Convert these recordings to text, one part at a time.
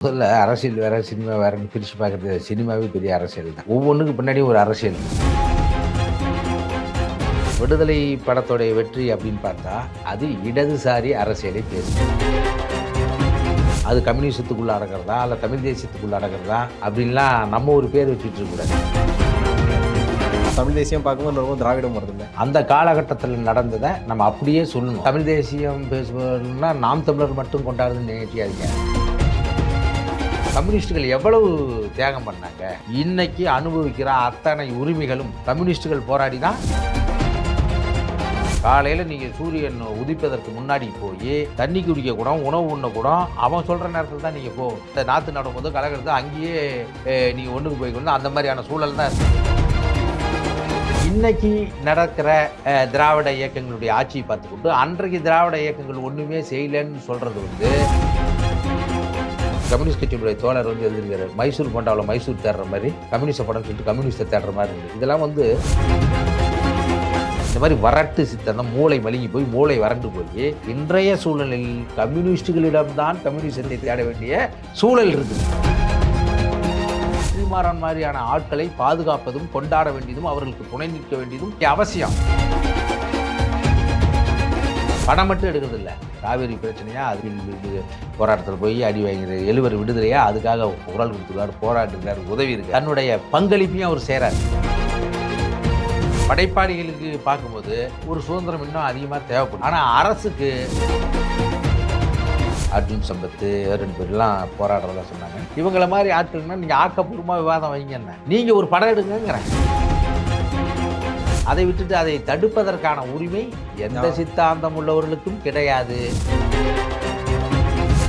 முதல்ல அரசியல் வேற சினிமா வேறன்னு பிரித்து பார்க்குறது சினிமாவே பெரிய அரசியல் தான். ஒவ்வொன்றுக்கு பின்னாடி ஒரு அரசியல். விடுதலை படத்தோடைய வெற்றி அப்படின்னு பார்த்தா அது இடதுசாரி அரசியலை பேசுது. அது கம்யூனிசத்துக்குள்ள அடக்கிறதா இல்லை தமிழ் தேசியத்துக்குள்ள அடக்கிறதா அப்படின்லாம் நம்ம ஒரு பேர் வச்சுட்டு இருக்கக்கூடாது தமிழ் தேசியம் பார்க்கும்போது ரொம்ப திராவிடம் வருது இல்லை அந்த காலகட்டத்தில் நடந்ததை நம்ம அப்படியே சொல்லணும். தமிழ் தேசியம் பேசுவதுன்னா நாம் தமிழர் மட்டும் கொண்டாடுதுன்னு நினைக்காதீங்க கம்யூனிஸ்டுகள் எவ்வளவு தியாகம் பண்ணாங்க? இன்னைக்கு அனுபவிக்கிற அத்தனை உரிமைகளும் கம்யூனிஸ்டுகள் போராடி தான் காலையில் நீங்கள் சூரியன் உதிப்பதற்கு முன்னாடி போய் தண்ணி குடிக்க கூட உணவு உண்ண கூட அவன் சொல்கிற நேரத்தில் தான் நீங்கள் போ இந்த நாற்று நடும்போது கலக்கிறது அங்கேயே நீங்கள் ஒன்றுக்கு போய்க்கணும் அந்த மாதிரியான சூழல் தான் இன்னைக்கு நடக்கிற திராவிட இயக்கங்களுடைய ஆட்சியை பார்த்துக்கொண்டு அன்றைக்கு திராவிட இயக்கங்கள் ஒன்றுமே செய்யலைன்னு சொல்கிறது வந்து கம்யூனிஸ்ட் கட்சியுடைய தோழர் வந்து எழுதியிருக்காரு மைசூர் போண்டாவில் மைசூர் தேடுற மாதிரி கம்யூனிஸ்ட் படம் சொல்லிட்டு கம்யூனிஸ்ட்டை தேடுற மாதிரி இருக்குது இதெல்லாம் வந்து இந்த மாதிரி வறட்டு சித்தம் மூளை மழுங்கி போய் மூளை வறண்டு போய் இன்றைய சூழலில் கம்யூனிஸ்டுகளிடம்தான் கம்யூனிஸ்டத்தை தேட வேண்டிய சூழல் இருக்குது. ஸ்ரீமாறன் மாதிரியான ஆட்களை பாதுகாப்பதும் கொண்டாட வேண்டியதும் அவர்களுக்கு துணை நிற்க வேண்டியதும் அவசியம். படம் மட்டும் எடுக்கிறது இல்லை காவேரி பிரச்சனையா அது போராட்டத்தில் போய் அடி வாங்கிறது எழுவர் விடுதலையா அதுக்காக குரல் கொடுத்துருக்காரு போராட்டுறாரு உதவி இருக்கு. தன்னுடைய பங்களிப்பையும் அவர் சேராரு படைப்பாளிகளுக்கு பார்க்கும்போது ஒரு சுதந்திரம் இன்னும் அதிகமாக தேவைப்படும். ஆனால் அரசுக்கு அர்ஜுன் சம்பத்து ரெண்டு பேர்லாம் போராடுறதா சொன்னாங்க. இவங்கள மாதிரி ஆட்கள்னா நீங்கள் ஆக்கப்பூர்வமாக விவாதம் வைங்க நீங்கள் ஒரு படம் எடுங்கிறேன் அதை விட்டுட்டு அதை தடுப்பதற்கான உரிமை எந்த சித்தாந்தம் உள்ளவர்களுக்கும் கிடையாது.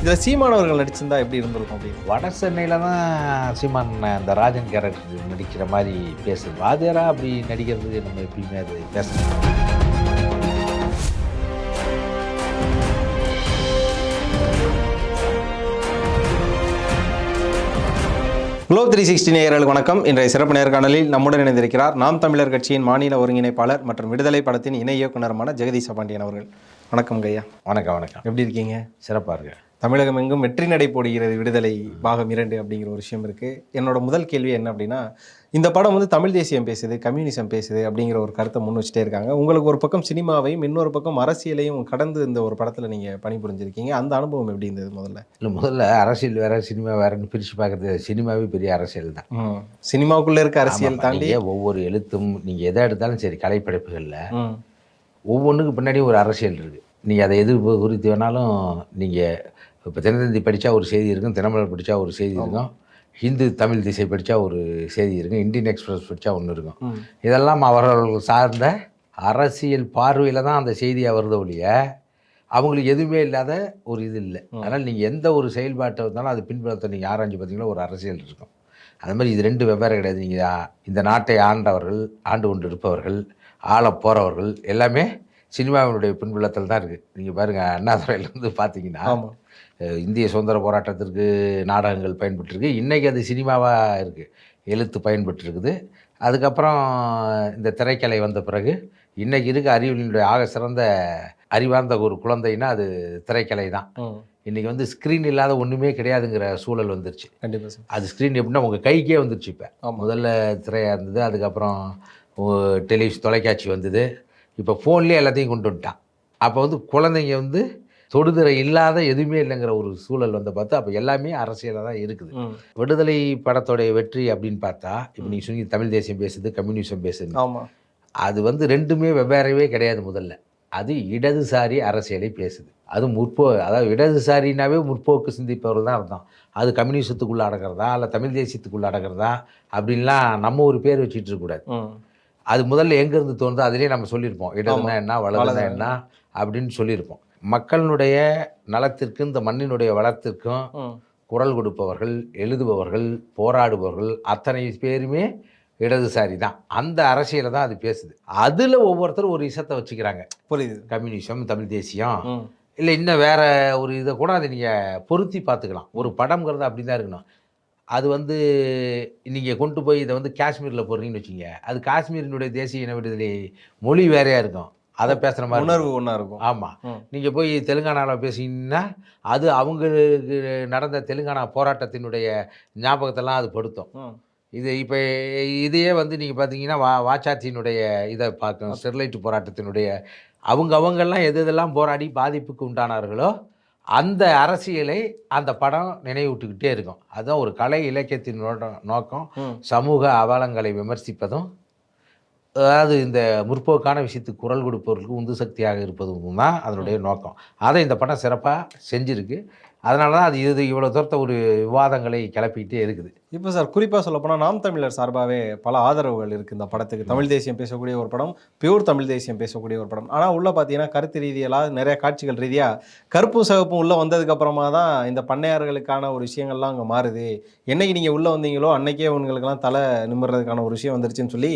இதில் சீமானவர்கள் நடிச்சிருந்தா எப்படி இருந்திருக்கும் அப்படின்னு? வட சென்னையில் தான் சீமான் அந்த ராஜன் கேரக்டர் நடிக்கிற மாதிரி பேசுது. வாதியாரா அப்படி நடிக்கிறதுக்கு நம்ம எப்பயுமே அது பேசணும் குளோப் த்ரீ சிக்ஸ்டி நேயர்களுக்கு வணக்கம். இன்றைய சிறப்பு நேர்காணலில் நம்முடன் இணைந்திருக்கிறார் நாம் தமிழர் கட்சியின் மாநில ஒருங்கிணைப்பாளர் மற்றும் விடுதலை படத்தின் இணை இயக்குனருமான ஜெகதீச பாண்டியன் அவர்கள். வணக்கம் கையா வணக்கம் வணக்கம். எப்படி இருக்கீங்க? சிறப்பாக இருக்கு தமிழகம் எங்கும் வெற்றி நடை போடுகிறது விடுதலை பாகம் இரண்டு அப்படிங்கிற ஒரு விஷயம் இருக்கு. என்னோட முதல் கேள்வி என்ன அப்படின்னா இந்த படம் வந்து தமிழ் தேசியம் பேசுது கம்யூனிசம் பேசுது அப்படிங்கிற ஒரு கருத்தை முன் வச்சுட்டே இருக்காங்க. உங்களுக்கு ஒரு பக்கம் சினிமாவையும் இன்னொரு பக்கம் அரசியலையும் கடந்து இந்த ஒரு படத்தில் நீங்கள் பணிபுரிஞ்சிருக்கீங்க. அந்த அனுபவம் எப்படி இருந்தது முதல்ல? இல்லை முதல்ல அரசியல் வேற சினிமா வேறன்னு பிரித்து பார்க்குறது சினிமாவே பெரிய அரசியல் தான். சினிமாவுக்குள்ள இருக்க அரசியல் தாண்டி ஒவ்வொரு எழுத்தும் நீங்கள் எதை எடுத்தாலும் சரி கலைப்படைப்புகளில். ஒவ்வொன்றுக்கு பின்னாடி ஒரு அரசியல் இருக்குது நீங்கள் அதை எது குறித்து வேணாலும் நீங்கள் இப்போ தினத்தந்தி படித்தா ஒரு செய்தி இருக்கும் தினமலர் படித்தா ஒரு செய்தி இருக்கும். ஹிந்து தமிழ் திசை படித்தா ஒரு செய்தி இருக்கும் இந்தியன் எக்ஸ்பிரஸ் படித்தா ஒன்று இருக்கும். இதெல்லாம் அவர்கள் சார்ந்த அரசியல் பார்வையில் தான் அந்த செய்தியாக வருது ஒழிய அவங்களுக்கு எதுவுமே இல்லாத ஒரு இது இல்லை. அதனால் நீங்கள் எந்த ஒரு செயல்பாட்டை வந்தாலும் அது பின்பற்ற நீங்கள் ஆராய்ஞ்சு பார்த்தீங்கன்னா ஒரு அரசியல் இருக்கும். அது மாதிரி இது ரெண்டு வெவ்வேறு கிடையாது. நீங்கள் இந்த நாட்டை ஆண்டவர்கள் ஆண்டு கொண்டு இருப்பவர்கள் ஆள போகிறவர்கள் எல்லாமே சினிமாவினுடைய பின்புலத்தில் தான் இருக்குது நீங்கள் பாருங்கள் அண்ணாதுறையிலேருந்து பார்த்தீங்கன்னா இந்திய சுதந்திர போராட்டத்திற்கு நாடகங்கள் பயன்பட்டுருக்கு இன்றைக்கி அது சினிமாவாக இருக்குது எழுத்து பயன்பட்டுருக்குது அதுக்கப்புறம் இந்த திரைக்கலை வந்த பிறகு இன்றைக்கி இருக்க அறிவியலினுடைய ஆக சிறந்த அறிவார்ந்த ஒரு குழந்தைன்னா அது திரைக்கலை தான். இன்றைக்கி வந்து ஸ்க்ரீன் இல்லாத ஒன்றுமே கிடையாதுங்கிற சூழல் வந்துருச்சு. கண்டிப்பா சார். அது ஸ்க்ரீன் எப்படின்னா உங்கள் கைக்கே வந்துருச்சு இப்போ. முதல்ல திரையாக இருந்தது அதுக்கப்புறம் டெலிவிஷன் தொலைக்காட்சி வந்தது. இப்போ ஃபோன்லேயே எல்லாத்தையும் கொண்டு வந்துட்டான். அப்போ வந்து குழந்தைங்க வந்து தொடுதிரை இல்லாத எதுவுமே இல்லைங்கிற ஒரு சூழல் வந்து பார்த்தா அப்போ எல்லாமே அரசியலாக தான் இருக்குது. விடுதலை படத்தோடைய வெற்றி அப்படின்னு பார்த்தா இப்போ நீங்கள் சொன்னீங்க தமிழ் தேசியம் பேசுது கம்யூனிசம் பேசுது. அது வந்து ரெண்டுமே வெவ்வேறவே கிடையாது முதல்ல. அது இடதுசாரி அரசியலை பேசுது. அது முற்போ அதாவது இடதுசாரினாவே முற்போக்கு சிந்திப்பவர்கள் தான் அர்த்தம். அது கம்யூனிசத்துக்குள்ளே அடக்கிறதா இல்லை தமிழ் தேசியத்துக்குள்ளே அடக்கிறதா அப்படின்லாம் நம்ம ஒரு பேர் வச்சுட்டு இருக்கக்கூடாது. அது முதல்ல எங்கேருந்து தோணுதோ அதிலே நம்ம சொல்லியிருப்போம். இடதுனா. என்ன வலதுனா என்ன. அப்படின்னு சொல்லியிருப்போம். மக்களினுடைய நலத்திற்கும் இந்த மண்ணினுடைய வளத்திற்கும். குரல் கொடுப்பவர்கள் எழுதுபவர்கள் போராடுபவர்கள் அத்தனை பேருமே இடதுசாரி தான். அந்த அரசியலை தான் அது பேசுது. அதில் ஒவ்வொருத்தரும் ஒரு இசத்தை வச்சுக்கிறாங்க. புரியுது. கம்யூனிசம் தமிழ் தேசியம். இல்லை இன்னும் வேற ஒரு இதை கூட அதை நீங்கள் பொருத்தி பார்த்துக்கலாம். ஒரு படம்ங்கிறது அப்படி தான் இருக்கணும். அது வந்து நீங்கள் கொண்டு போய் இதை வந்து காஷ்மீரில் போடுறீங்கன்னு வச்சுங்க அது காஷ்மீரினுடைய தேசிய இன விடுதலை மொழி வேறையாக இருக்கும். அதை பேசுகிற மாதிரி. உணர்வு ஒன்றா இருக்கும் ஆமாம். நீங்கள் போய் தெலுங்கானாவில் பேசிங்கன்னா அது அவங்களுக்கு நடந்த தெலுங்கானா போராட்டத்தினுடைய ஞாபகத்தெல்லாம் அது படுத்தும். இது இப்போ இதையே வந்து நீங்கள் பார்த்தீங்கன்னா வா வாச்சாத்தினுடைய இதை பார்க்கணும் ஸ்டெர்லைட் போராட்டத்தினுடைய அவங்க அவங்கெல்லாம் எது எதெல்லாம் போராடி பாதிப்புக்கு உண்டானார்களோ அந்த அரசியலை அந்த படம் நினைவூட்டுக்கிட்டே இருக்கும் அதுதான் ஒரு கலை இலக்கியத்தின் நோக்கம். சமூக அவலங்களை விமர்சிப்பதும் அதாவது இந்த முற்போக்கான விஷயத்துக்கு குரல் கொடுப்பவர்களுக்கு உந்து சக்தியாக இருப்பதும் தான் அதனுடைய நோக்கம். அதை இந்த படம் சிறப்பாக செஞ்சிருக்கு. அதனால தான் அது இது இவ்வளோ தூரத்தை ஒரு விவாதங்களை கிளப்பிக்கிட்டே இருக்குது. இப்போ சார் குறிப்பாக சொல்ல போனால் நாம் தமிழர் சார்பாகவே பல ஆதரவுகள் இருக்குது இந்த படத்துக்கு. தமிழ் தேசியம் பேசக்கூடிய ஒரு படம் பியூர் தமிழ் தேசியம் பேசக்கூடிய ஒரு படம். ஆனால் உள்ள பார்த்தீங்கன்னா கருத்து ரீதியெல்லாம் நிறைய காட்சிகள் ரீதியாக கருப்பும் சிவப்பும் உள்ளே வந்ததுக்கு அப்புறமா தான் இந்த பண்ணையார்களுக்கான ஒரு விஷயங்கள்லாம் அங்கே மாறுது. என்னைக்கு நீங்கள் உள்ளே வந்தீங்களோ அன்னைக்கே உங்களுக்கெல்லாம் தலை நிமிர்றதுக்கான ஒரு விஷயம் வந்துருச்சுன்னு சொல்லி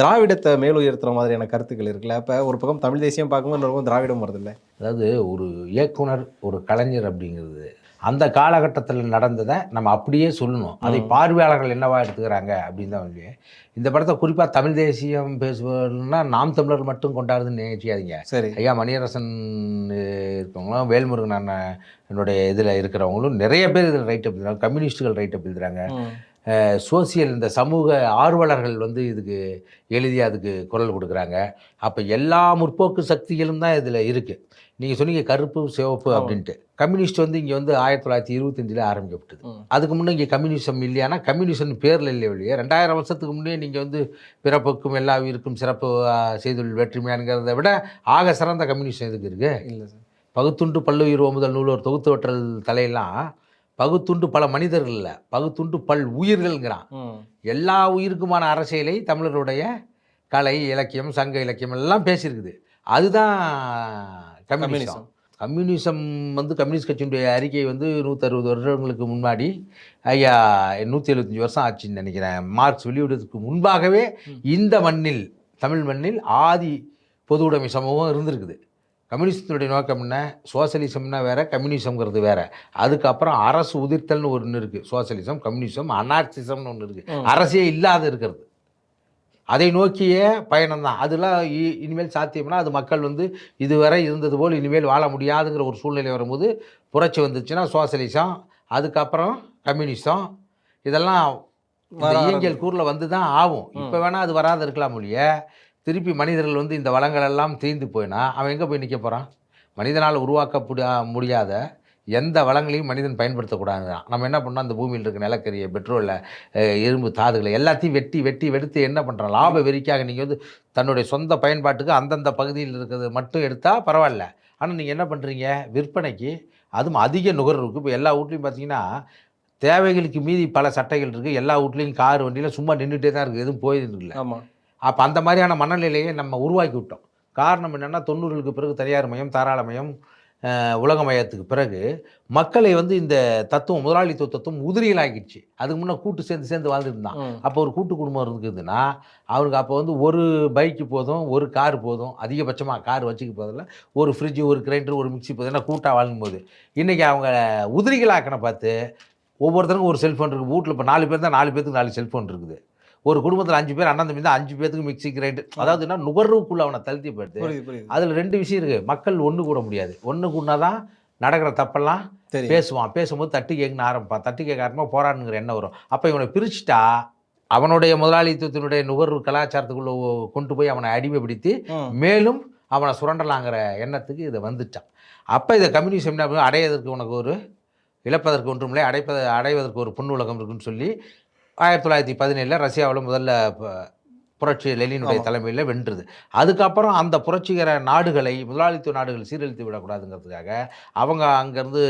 திராவிடத்தை மேலுயர்த்துற மாதிரியான கருத்துக்கள் இருக்குல்ல. அப்போ ஒரு பக்கம் தமிழ் தேசியம் பார்க்கும்போது இன்னொரு பக்கம் திராவிடம் வருதுல்ல. அதாவது ஒரு இயக்குனர் ஒரு கலைஞர் அப்படிங்கிறது அந்த காலகட்டத்தில் நடந்ததை நம்ம அப்படியே சொல்லணும். அதை பார்வையாளர்கள் என்னவா எடுத்துக்கிறாங்க அப்படின்னு தான் வந்து இந்த படத்தை குறிப்பாக தமிழ் தேசியம் பேசுவதுன்னா நாம் தமிழர் மட்டும் கொண்டாடுதுன்னு நினைச்சியாதீங்க சரி. ஐயா மணியரசன் இருக்கவங்களும் வேல்முருகன் அண்ணன் என்னுடைய இதில் இருக்கிறவங்களும் நிறைய பேர் இதில் ரைட் அப் எழுதுறாங்க கம்யூனிஸ்ட்டுகள் ரைட் அப் எழுதுறாங்க. சோசியல் இந்த சமூக ஆர்வலர்கள் வந்து இதுக்கு எழுதி அதுக்கு குரல் கொடுக்குறாங்க. அப்போ எல்லா முற்போக்கு சக்திகளும் தான் இதில் இருக்குது நீங்கள் சொன்னீங்க கருப்பு சிவப்பு அப்படின்ட்டு. கம்யூனிஸ்ட் வந்து இங்கே வந்து ஆயிரத்தி தொள்ளாயிரத்தி இருபத்தஞ்சில் ஆரம்பிக்கப்பட்டது. அதுக்கு முன்னே இங்கே கம்யூனிசம் இல்லையானா கம்யூனிசம் பேரில் இல்லை இல்லையா ரெண்டாயிரம் வருஷத்துக்கு முன்னே நீங்கள் வந்து பிறப்புக்கும் எல்லா உயிருக்கும் சிறப்பு செய்துள் வெற்றிமையானுங்கிறத விட ஆக சிறந்த கம்யூனிசம் இதுக்கு இருக்குது இல்லை சார். பகுத்துண்டு பல்லுயிர் முதல் நூலோர் தொகுத்து வற்றல் தலையெல்லாம் பகுத்துண்டு பல மனிதர்கள் இல்லை பகுத்துண்டு பல் உயிர்கள்ங்கிறான். எல்லா உயிருக்குமான அரசியலை தமிழருடைய கலை இலக்கியம் சங்க இலக்கியம் எல்லாம் பேசியிருக்குது. அதுதான் கம்யூனிசம். கம்யூனிசம் வந்து கம்யூனிஸ்ட் கட்சியினுடைய அறிக்கை வந்து நூற்றறுபது வருடங்களுக்கு முன்னாடி ஐயா நூற்றி எழுபத்தஞ்சி வருஷம் ஆச்சுன்னு நினைக்கிறேன். மார்க்ஸ் வெளியிடுறதுக்கு முன்பாகவே இந்த மண்ணில் தமிழ் மண்ணில் ஆதி பொது உடைமை சமூகம் இருந்திருக்குது. கம்யூனிஸ்டினுடைய நோக்கம் என்ன? சோசலிசம்னா வேற? கம்யூனிசம்ங்கிறது வேற. அதுக்கப்புறம் அரசு உதிர்த்தல்னு ஒன்று இருக்குது சோசலிசம் கம்யூனிசம் அனார்சிசம்னு ஒன்று இருக்குது. அரசே இல்லாத இருக்கிறது. அதை நோக்கிய பயணம் தான் அதெல்லாம் இ- இனிமேல் சாத்தியம்னா அது மக்கள் வந்து இதுவரை இருந்தது போல் இனிமேல் வாழ முடியாதுங்கிற ஒரு சூழ்நிலை வரும்போது புரட்சி வந்துச்சுன்னா சோசலிசம் அதுக்கப்புறம் கம்யூனிசம் இதெல்லாம் இயங்கியல் கூறில் வந்து தான் ஆகும் இப்போ வேணால் அது வராது இருக்கலாம் ஒழிய திருப்பி மனிதர்கள் வந்து இந்த வளங்கள் எல்லாம் தீர்ந்து போயினா அவன் எங்கே போய் நிற்க போகிறான் மனிதனால் உருவாக்க முடியாத எந்த வளங்களையும் மனிதன் பயன்படுத்தக்கூடாது நம்ம என்ன பண்ணோம்? அந்த பூமியில் இருக்க நிலக்கரியை பெட்ரோலில் இரும்பு தாதுகளை எல்லாத்தையும் வெட்டி வெட்டி வெடுத்து என்ன பண்ணுறோம் லாப வெறிக்காக நீங்கள் வந்து தன்னுடைய சொந்த பயன்பாட்டுக்கு அந்தந்த பகுதியில் இருக்கிறது மட்டும் எடுத்தால் பரவாயில்ல. ஆனால் நீங்கள் என்ன பண்ணுறீங்க விற்பனைக்கு அதுவும் அதிக நுகர்வுக்கு இப்போ எல்லா வீட்லையும் பார்த்தீங்கன்னா தேவைகளுக்கு மீதி பல சட்டைகள் இருக்குது எல்லா வீட்லேயும் கார் வண்டியில் சும்மா நின்றுட்டே தான் இருக்குது எதுவும் இல்லை. ஆமாம் அப்போ அந்த மாதிரியான மனநிலையை நம்ம உருவாக்கி விட்டோம். காரணம் என்னென்னா தொண்ணூறுகளுக்கு பிறகு தனியார் மயம் தாராளமயம் உலகமயத்துக்கு பிறகு மக்களை வந்து இந்த தத்துவம் முதலாளித்துவ தத்துவம் உதிரியலாகிடுச்சு அதுக்கு முன்னே கூட்டு சேர்ந்து சேர்ந்து ம். அப்போ ஒரு கூட்டு குடும்பம் இருக்குதுன்னா அவனுக்கு அப்போ வந்து ஒரு பைக்கு போதும் ஒரு கார் போதும் அதிகபட்சமாக கார் வச்சுக்க போதில்ல ஒரு ஃப்ரிட்ஜு ஒரு கிரைண்டர் ஒரு மிக்ஸி போதும் ஏன்னா கூட்டாக வாழும்போது இன்றைக்கி அவங்க உதிரிகளாக்கனை பார்த்து ஒவ்வொருத்தருக்கும் ஒரு செல்ஃபோன் இருக்குது. வீட்டில் இப்போ நாலு பேர் தான் நாலு பேருக்கு நாலு செல்ஃபோன் இருக்குது. ஒரு குடும்பத்தில் அஞ்சு பேர் அண்ணன் தம்பி தான் அஞ்சு பேருக்கு மிக்ஸி கிரைண்டர் அதாவது என்ன நுகர்வுக்குள்ளே அவனை தழுத்தி போயிடுது. அதில் ரெண்டு விஷயம் இருக்குது மக்கள் ஒன்று கூட முடியாது. ஒன்று கூடனா தான் நடக்கிற தப்பெல்லாம் பேசுவான். பேசும்போது தட்டு கேட்கணும் ஆரம்பிப்பான். தட்டு கேட்க ஆரம்பமாக போராடுங்கிற எண்ணம் வரும். அப்போ இவனை பிரிச்சுட்டா அவனுடைய முதலாளித்துவத்தினுடைய நுகர்வு கலாச்சாரத்துக்குள்ளே கொண்டு போய் அவனை அடிமைப்படுத்தி. மேலும் அவனை சுரண்டலாங்கிற எண்ணத்துக்கு இதை வந்துட்டான். அப்போ இதை கம்யூனிசம்? அடையதற்கு உனக்கு ஒரு இழப்பதற்கு ஒன்றுமில்லை. அடைப்பத அடைவதற்கு ஒரு பொன் உலகம் இருக்குன்னு சொல்லி ஆயிரத்தி தொள்ளாயிரத்தி பதினேழில் ரஷ்யாவில் முதல்ல புரட்சி லெனினுடைய. தலைமையில் வென்றுது அதுக்கப்புறம் அந்த புரட்சிகர நாடுகளை முதலாளித்துவ நாடுகள் சீரழித்து விடக்கூடாதுங்கிறதுக்காக அவங்க அங்கேருந்து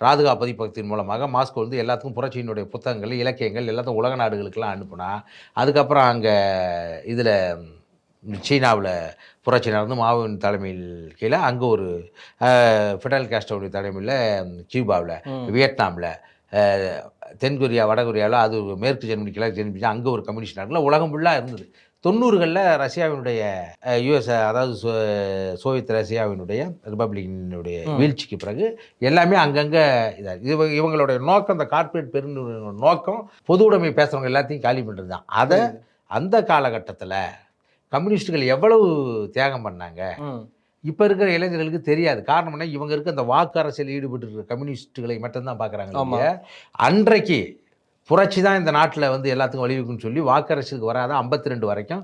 ராதுகா பதிப்பகத்தின் மூலமாக மாஸ்கோ வந்து எல்லாத்துக்கும் புரட்சியினுடைய புத்தகங்கள் இலக்கியங்கள் எல்லாத்தையும் உலக நாடுகளுக்கெல்லாம் அனுப்புனா அதுக்கப்புறம் அங்கே இதில் சீனாவில் புரட்சி நடந்து மாவின் தலைமையில் கீழே அங்கே ஒரு அஹ், ஃபிடல் காஸ்டோடைய தலைமையில் கியூபாவில். வியட்நாமில் தென்கொரியா வடகொரியாவில் அது மேற்கு ஜெர்மனி கிழக்கு ஜெர்மனி அங்கே ஒரு கம்யூனிஸ்ட் நாடுல. உலகம் ஃபுல்லாக இருந்தது. தொண்ணூறுகளில் ரஷ்யாவினுடைய யுஎஸ் அதாவது சோவியத் ரஷ்யாவினுடைய ரிப்பப்ளிக்கினுடைய. வீழ்ச்சிக்கு பிறகு எல்லாமே அங்கங்கே இதாக இவ இவங்களுடைய நோக்கம் இந்த கார்ப்பரேட் பெருநிறுவன நோக்கம் பொது உடைமை பேசுகிறவங்க எல்லாத்தையும் காலி பண்ணுறது தான் அதை அந்த காலகட்டத்தில் கம்யூனிஸ்டுகள் எவ்வளவு தியாகம் பண்ணாங்க. இப்போ இருக்கிற இளைஞர்களுக்கு தெரியாது. காரணம் என்ன? இவங்க இருக்க அந்த வாக்கு அரசியல் ஈடுபட்டு இருக்கிற கம்யூனிஸ்டுகளை மட்டும்தான் பார்க்குறாங்க. அன்றைக்கு புரட்சி தான் இந்த நாட்டில் வந்து எல்லாத்துக்கும் வழிவகுக்குன்னு சொல்லி வாக்கு அரசியலுக்கு வராத ஐம்பத்தி ரெண்டு வரைக்கும்.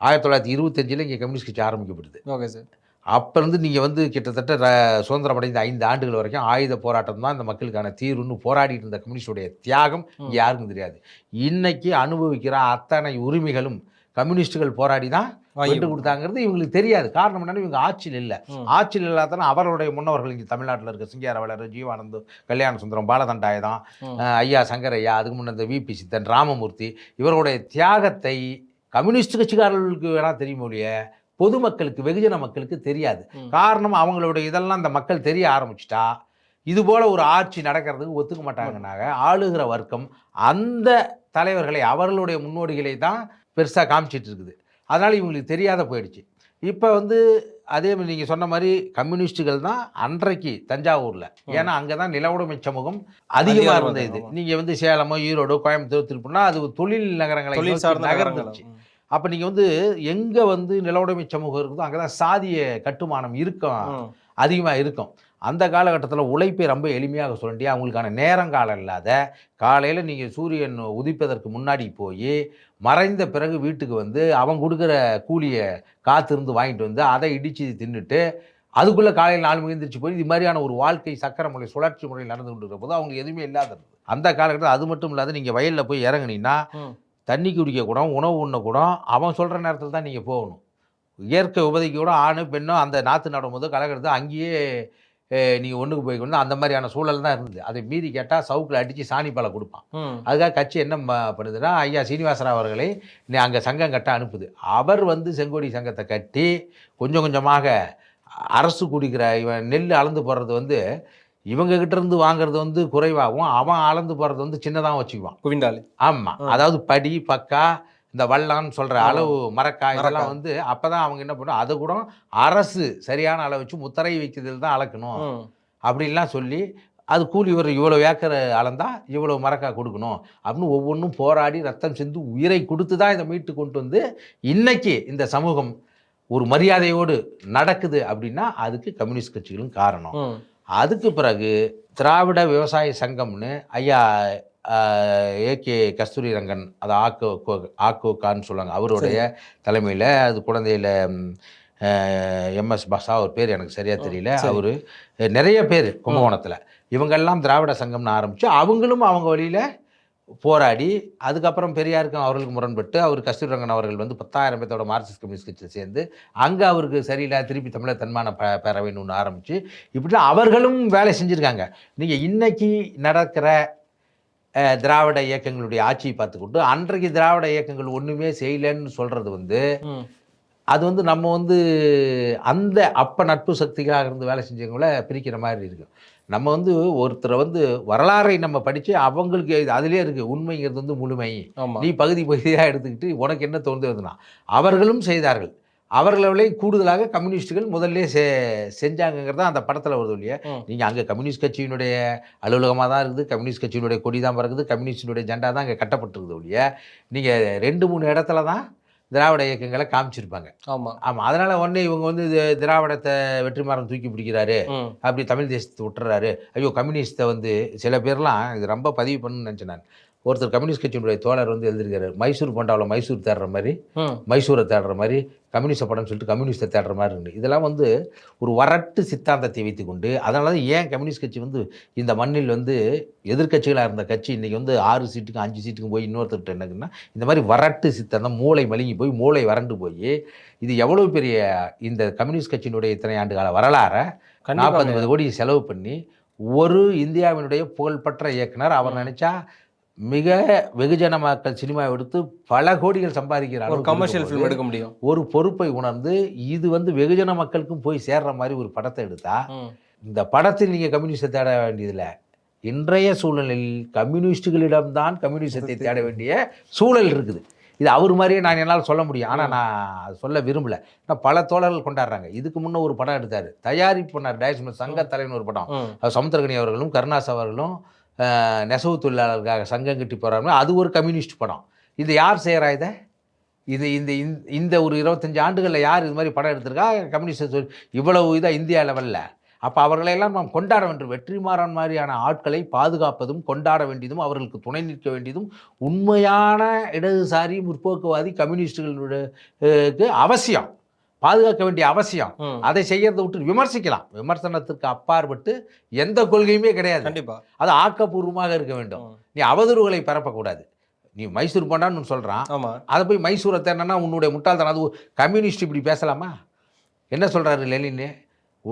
ஆயிரத்தி தொள்ளாயிரத்தி இருபத்தஞ்சில் இங்கே கம்யூனிஸ்ட் கட்சி ஆரம்பிக்கப்படுது. Okay sir. அப்போ இருந்து நீங்கள் வந்து கிட்டத்தட்ட சுதந்திரம் அடைந்த ஐந்து ஆண்டுகள் வரைக்கும் ஆயுத போராட்டம் தான் இந்த மக்களுக்கான தீர்வுன்னு போராடிட்டு இருந்த கம்யூனிஸ்டுடைய தியாகம் இங்கே யாருக்கும் தெரியாது. இன்னைக்கு அனுபவிக்கிற அத்தனை உரிமைகளும் கம்யூனிஸ்டுகள் போராடி தான் விட்டு கொடுத்தாங்கிறது இவங்களுக்கு தெரியாது. காரணம் என்னன்னா இவங்க ஆட்சியில் இல்லை. ஆட்சியில் இல்லாதனா அவர்களுடைய முன்னவர்கள் இங்கே தமிழ்நாட்டில் இருக்க சிங்காரவளர் ஜீவானந்து கல்யாண சுந்தரம் பாலதண்டாயுதம் ஐயா சங்கரையா அதுக்கு முன்ன இந்த விபி சித்தன் ராமமூர்த்தி இவர்களுடைய தியாகத்தை கம்யூனிஸ்ட் கட்சிக்காரர்களுக்கு வேணா தெரியும் ஒழிய பொதுமக்களுக்கு வெகுஜன மக்களுக்கு தெரியாது. காரணம் அவங்களுடைய இதெல்லாம் இந்த மக்கள் தெரிய ஆரம்பிச்சிட்டா இது போல ஒரு ஆட்சி நடக்கிறதுக்கு ஒத்துக்க மாட்டாங்கன்னாங்க. ஆளுகிற வர்க்கம் அந்த தலைவர்களை அவர்களுடைய முன்னோடிகளை தான் பெருசாக காமிச்சிட்டு இருக்குது அதனால் இவங்களுக்கு தெரியாத போயிடுச்சு. இப்போ வந்து அதே மாதிரி நீங்கள் சொன்ன மாதிரி கம்யூனிஸ்டுகள் தான் அன்றைக்கு தஞ்சாவூரில். ஏன்னா அங்கே தான் நிலவுடைமை சமூகம் அதிகமாக அதிகமா இருந்தது. இது. நீங்கள் வந்து சேலமோ ஈரோடு கோயம்புத்தூர் திருப்பூர்னா அது தொழில் நகரங்களை நகரங்கள். அப்போ நீங்கள் வந்து எங்கே வந்து நிலவுடைமை சமூகம் இருக்குதோ அங்கே தான் சாதிய கட்டுமானம் இருக்கும். அதிகமாக இருக்கும். அந்த காலகட்டத்தில் உழைப்பை ரொம்ப எளிமையாக சொல்லி அவங்களுக்கான நேரங்காலம் இல்லாத காலையில் நீங்கள் சூரியன் உதிப்பதற்கு முன்னாடி போய் மறைந்த பிறகு வீட்டுக்கு வந்து அவன் கொடுக்குற கூலியை காத்திருந்து வாங்கிட்டு வந்து அதை இடித்து தின்னுட்டு அதுக்குள்ளே காலையில் நாலு மணி எழுந்திரிச்சு போய் இது மாதிரியான ஒரு வாழ்க்கை சக்கர முறை சுழற்சி முறையில் நடந்து கொண்டு போது அவங்க எதுவுமே இல்லாத. அந்த காலகட்டத்தில் அது மட்டும் இல்லாத நீங்கள் வயலில் போய் இறங்குனீங்கன்னா. தண்ணி குடிக்க கூட உணவு உண்ண கூட அவன் சொல்கிற நேரத்தில் தான் நீங்கள் போகணும் இயற்கை உபதைக்கு கூட ஆணு பெண்ணோ அந்த நாற்று நடும்போது கலக்கிறது அங்கேயே நீங்கள் ஒன்றுக்கு போய்க்கணும் அந்த மாதிரியான சூழல் தான் இருந்தது. அதை மீறி கேட்டால் சவுக்கில் அடித்து சாணி பாலை கொடுப்பான். அதுக்காக கட்சி என்ன பண்ணுதுன்னா ஐயா சீனிவாசராவ் அவர்களை நீ அங்கே சங்கம் கட்ட அனுப்புது. அவர் வந்து செங்கோடி சங்கத்தை கட்டி கொஞ்சம் கொஞ்சமாக அரசு குடிக்கிற இவன் நெல் அளந்து போடுறது வந்து இவங்க கிட்ட இருந்து வாங்குறது வந்து குறைவாகவும் அவன் அளந்து போடுறது வந்து சின்னதாகவும் வச்சுக்குவான். குவிண்டாலு ஆமாம். அதாவது படி பக்கா இந்த வல்லான்னு சொல்கிற. அளவு மரக்காய் இதெல்லாம். வந்து அப்போ தான் அவங்க என்ன பண்ணும் அதை கூட அரசு சரியான அளவு வச்சு முத்திரை வைக்கிறதுல தான் அளக்கணும். அப்படின்லாம் சொல்லி அது கூலி ஒரு இவ்வளோ ஏக்கர் அளந்தா இவ்வளோ மரக்காய் கொடுக்கணும் அப்படின்னு ஒவ்வொன்றும் போராடி ரத்தம் சிந்து உயிரை கொடுத்து தான் இதை மீட்டு கொண்டு வந்து இன்னைக்கு இந்த சமூகம் ஒரு மரியாதையோடு நடக்குது அப்படின்னா அதுக்கு கம்யூனிஸ்ட் கட்சிகளும் காரணம். அதுக்கு பிறகு திராவிட விவசாய சங்கம்னு ஐயா ஏகே கஸ்தூரி ரங்கன் அது ஆக்கோ ஆக்கோ கான்னு சொல்லுவாங்க. அவருடைய தலைமையில் அது குழந்தையில் எம்எஸ் பசா ஒரு பேர் எனக்கு சரியாக தெரியல. அவர் நிறைய பேர் கும்பகோணத்தில். இவங்கெல்லாம் திராவிட சங்கம்னு ஆரம்பித்து அவங்களும் அவங்க வழியில் போராடி அதுக்கப்புறம் பெரியாருக்கும் அவர்களுக்கு முரண்பட்டு அவர் கஸ்தூரி ரங்கன் அவர்கள் வந்து பத்தாயிரம் பேர்த்தோட மார்க்சிஸ்ட் கம்யூனிஸ்ட் கட்சியில் சேர்ந்து அங்கே அவருக்கு சரியில்லை திருப்பி தமிழர் தன்மான ப பேரவைன்னு ஒன்று ஆரம்பித்து இப்படி அவர்களும் வேலை செஞ்சுருக்காங்க. நீங்கள் இன்னைக்கு நடக்கிற திராவிட இயக்கங்களுடைய ஆட்சியை பார்த்துக்கிட்டு அன்றைக்கு திராவிட இயக்கங்கள் ஒன்றுமே செய்யலைன்னு சொல்கிறது வந்து. அது வந்து நம்ம வந்து அந்த அப்போ நட்பு சக்திகளாக இருந்து வேலை செஞ்சவங்கள பிரிக்கிற மாதிரி இருக்கும் நம்ம வந்து ஒருத்தரை வந்து வரலாறை நம்ம படித்து அவங்களுக்கு அதிலே இருக்குது உண்மைங்கிறது வந்து முழுமை. நீ பகுதி பகுதியாக எடுத்துக்கிட்டு உனக்கு என்ன தோன்றுதுன்னா அவர்களும் செய்தார்கள். அவர்களை கூடுதலாக கம்யூனிஸ்டுகள் முதல்ல செ செஞ்சாங்கங்கிறது அந்த படத்தில் வருது இல்லையா. நீங்கள் அங்கே கம்யூனிஸ்ட் கட்சியினுடைய அலுவலகமாக தான் இருக்குது கம்யூனிஸ்ட் கட்சியினுடைய கொடி தான் பறக்குது கம்யூனிஸ்டினுடைய ஜெண்டா தான் அங்கே கட்டப்பட்டிருக்குது ஒழிய நீங்கள் ரெண்டு மூணு இடத்துல தான் திராவிட இயக்கங்களை காமிச்சிருப்பாங்க. ஆமா. ஆமாம் அதனால் உடனே இவங்க வந்து இது திராவிடத்தை வெற்றிமாறன் தூக்கி பிடிக்கிறாரு. அப்படி தமிழ் தேசத்தை விட்டுறாரு. ஐயோ கம்யூனிஸ்ட்டை வந்து சில பேர்லாம் இது ரொம்ப பதிவு பண்ணுன்னு நினச்சேன் நான். ஒருத்தர் கம்யூனிஸ்ட் கட்சியினுடைய தோழர் வந்து எழுதியிருக்காரு மைசூர் போண்டாவில் மைசூர் தேடுற மாதிரி. மைசூரை தேடுற மாதிரி கம்யூனிஸ்ட படம்னு சொல்லிட்டு கம்யூனிஸ்ட்டை தேடுற மாதிரி இருக்கு இதெல்லாம் வந்து ஒரு வரட்டு சித்தாந்தத்தை வைத்துக்கொண்டு அதனால தான் ஏன் கம்யூனிஸ்ட் கட்சி வந்து இந்த மண்ணில் வந்து எதிர்க்கட்சிகளாக இருந்த கட்சி இன்றைக்கி வந்து ஆறு சீட்டுக்கும் அஞ்சு சீட்டுக்கும் போய் இன்னொருத்தர்கிட்ட என்னக்குன்னா இந்த மாதிரி வரட்டு சித்தாந்தம் மூளை மழுங்கி போய் மூளை வறண்டு போய் இது எவ்வளோ பெரிய இந்த கம்யூனிஸ்ட் கட்சியினுடைய இத்தனை ஆண்டு கால வரலாறை நாற்பது கோடி செலவு பண்ணி ஒரு இந்தியாவினுடைய புகழ்பெற்ற இயக்குனர் அவர் நினைச்சா மிக வெகுஜன மக்கள் சினிமா எடுத்து பல கோடிகள் சம்பாதிக்கிற ஒரு அளவுக்கு கமர்ஷியல் ஃபிலிம் எடுக்க முடியும். ஒரு பொறுப்பை உணர்ந்து இது வந்து வெகுஜன மக்களுக்கும் போய் சேர்ற மாதிரி ஒரு படத்தை எடுத்தா. இந்த படத்தில் நீங்கள் கம்யூனிஸ்டை தேட வேண்டியதில்லை. இன்றைய சூழலில் கம்யூனிஸ்டுகளிடம்தான் கம்யூனிசத்தை தேட வேண்டிய சூழல் இருக்குது. இது அவர் மாதிரியே நான் என்னால் சொல்ல முடியும். ஆனால் நான் சொல்ல விரும்பல. நான் பல தோழர்கள் கொண்டாடுறாங்க. இதுக்கு முன்ன ஒரு படம் எடுத்தார். தயாரிப்பு பண்ணார். டயஸ்மெண்ட் சங்க தலைவன் ஒரு படம். சமுத்திரகனி அவர்களும் கருணாஸ் அவர்களும் நெசவு தொழிலாளர்களுக்காக சங்கம் கட்டி போகிறாங்க அது ஒரு கம்யூனிஸ்ட் படம். இது யார் செய்கிறா இதை? இது இந்த இந்த- இந்த ஒரு இருபத்தஞ்சு ஆண்டுகளில் யார் இது மாதிரி படம் எடுத்திருக்கா? கம்யூனிஸ்ட் இவ்வளவு இதாக இந்தியா லெவலில். அப்போ அவர்களையெல்லாம் நாம் கொண்டாட வேண்டும். வெற்றிமாறன் மாதிரியான ஆட்களை பாதுகாப்பதும் கொண்டாட வேண்டியதும் அவர்களுக்கு துணை நிற்க வேண்டியதும் உண்மையான இடதுசாரி முற்போக்குவாதி கம்யூனிஸ்டுகளுக்கு அவசியம். பாதுகாக்க வேண்டிய அவசியம். அதை செய்யறதை விட்டு விமர்சிக்கலாம். விமர்சனத்துக்கு அப்பாற்பட்டு எந்த கொள்கையுமே கிடையாது. கண்டிப்பா. அது ஆக்கப்பூர்வமாக இருக்க வேண்டும். நீ அவதூறுகளை பரப்பக்கூடாது. நீ மைசூர் பண்ணான்னு சொல்கிறான் அதை போய் மைசூரை தேடினா உன்னுடைய முட்டாள்தனம். அது கம்யூனிஸ்ட் இப்படி பேசலாமா? என்ன சொல்கிறாரு லெனின்?